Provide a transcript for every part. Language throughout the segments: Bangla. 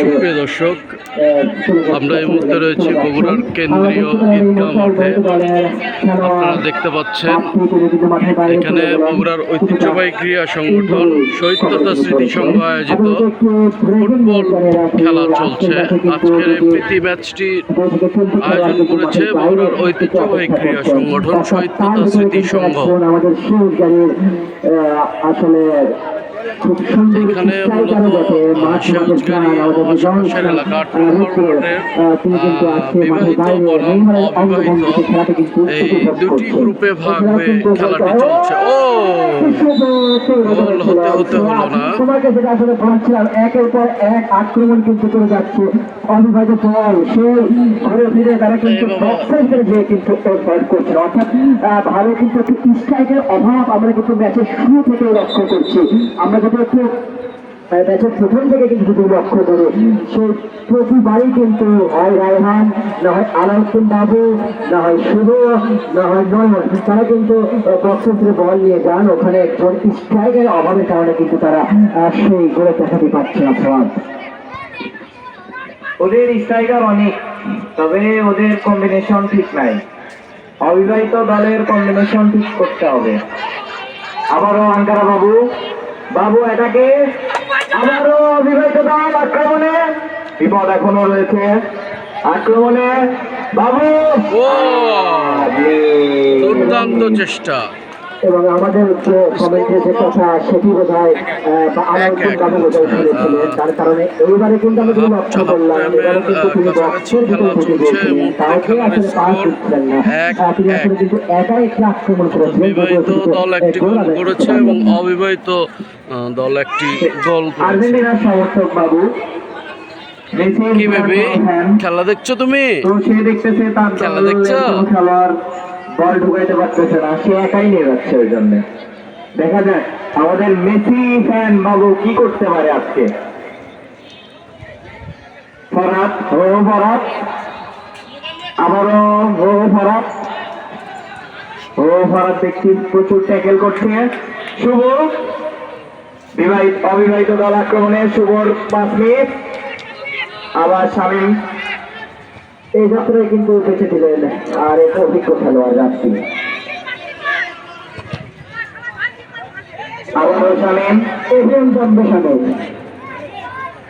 সুপ্রিয় দর্শক, আমরা এই মুহূর্তে রয়েছি বগুড়ার কেন্দ্রীয় ঈদগাহ মাঠে। আপনারা দেখতে পাচ্ছেন, এখানে বগুড়ার ঐতিহ্যবাহী ক্রীড়া সংগঠন শহীদতা স্মৃতি সংঘ আয়োজিত ফুটবল খেলা চলছে। আজকের এই প্রীতি ম্যাচটি আয়োজন করেছে বগুড়ার ঐতিহ্যবাহী ক্রীড়া সংগঠন শহীদতা স্মৃতি সংঘ। আসলে এখানে মূলত জায়গা রয়েছে। মাঠ সিরাজগঞ্জ মাঠের আমাদের আশেপাশের বিজয় এলাকা আট আহ, নম্বর হচ্ছে, ওয়ার্ডের, আহ, তিনি কিন্তু আহ, আজকে মাঠের বিবাহিত বনাম অবিবাহিত এই দুটি গ্রুপে ভাগ হয়ে খেলাটি চলছে। ও! গোল হতে হতে হলো না। তোমাকে যেটা আসলে বলছিলাম একের পর এক আক্রমণ কিন্তু করে যাচ্ছে অবিবাহিত দল। সে ঘুরে ফিরে তারা কিন্তু বক্সের ভিতরে কিন্তু করছে অর্থাৎ আহ, ভালো কিন্তু স্ট্রাইকের অভাব আমরা কিন্তু ম্যাচের শুরু থেকে লক্ষ্য করছি। আমরা প্রথম থেকে কিন্তু করি প্রতিবারই কিন্তু হয় রায়হান, না হয় আলাউদ্দিন বাবু, না হয় শুভ না হয় নয়ন তারা কিন্তু বল নিয়ে যান। ওখানে স্ট্রাইকের অভাবের কারণে কিন্তু তারা সেই দেখাতে পারছে না ওদের স্ট্রাইকার অনেক, তবে ওদের কম্বিনেশন ঠিক নাই। অবিবাহিত দলের কম্বিনেশন ঠিক করতে হবে। আবারও আঙ্কারা বাবু বাবু এটাকে আবারও অবিবাহিত দল আক্রমণে বিপদ এখনও রয়েছে। আক্রমণে বাবু! দুর্দান্ত চেষ্টা। এবং আমাদের যে কমেন্টের যে কথা সেটি বোধ হয় আলাউদ্দিন বাবু বোধ হয় শুনেছিলেন। তার কারণে এইবারে কিন্তু আমরা যদি লক্ষ্য করলাম এবারে কিন্তু তিনি বক্সের ভিতরে ঢুকে গিয়েছিলেন। কাউকে আসলে পাস দিচ্ছিলেন না। তিনি আসলে কিন্তু একাই একটি আক্রমণ করেছিলেন বিবাহিত দল একটি গোল করেছে এবং অবিবাহিত দল একটি গোল করেছে। আর্জেন্টিনার সমর্থক বাবু কি ফ্যান খেলা দেখছ তুমি? খেলা দেখছ? খেলোয়াড়। বল ঢুকাইতে পারতেছে না। সে একাই নিয়ে যাচ্ছে ওই জন্য। দেখা যাক, আমাদের মেসি ফ্যান বাবু কি করতে পারে আজকে? আবারও প্রচুর করছে। শুভ। বিবাহিত অবিবাহিত শুভর আবার শামীম। এই যাত্রায় কিন্তু বেঁচে দিলেন আর এক অভিজ্ঞ খেলোয়াড় সামনে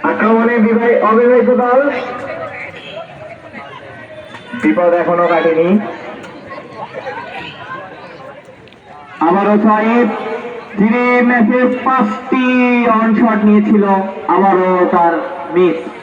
আক্রমণে বিবাহ- অবিবাহিত বিপদ এখনও কাটেনি। যিনি ম্যাচে পাঁচটি অন শট নিয়েছিল আমারও তার মিস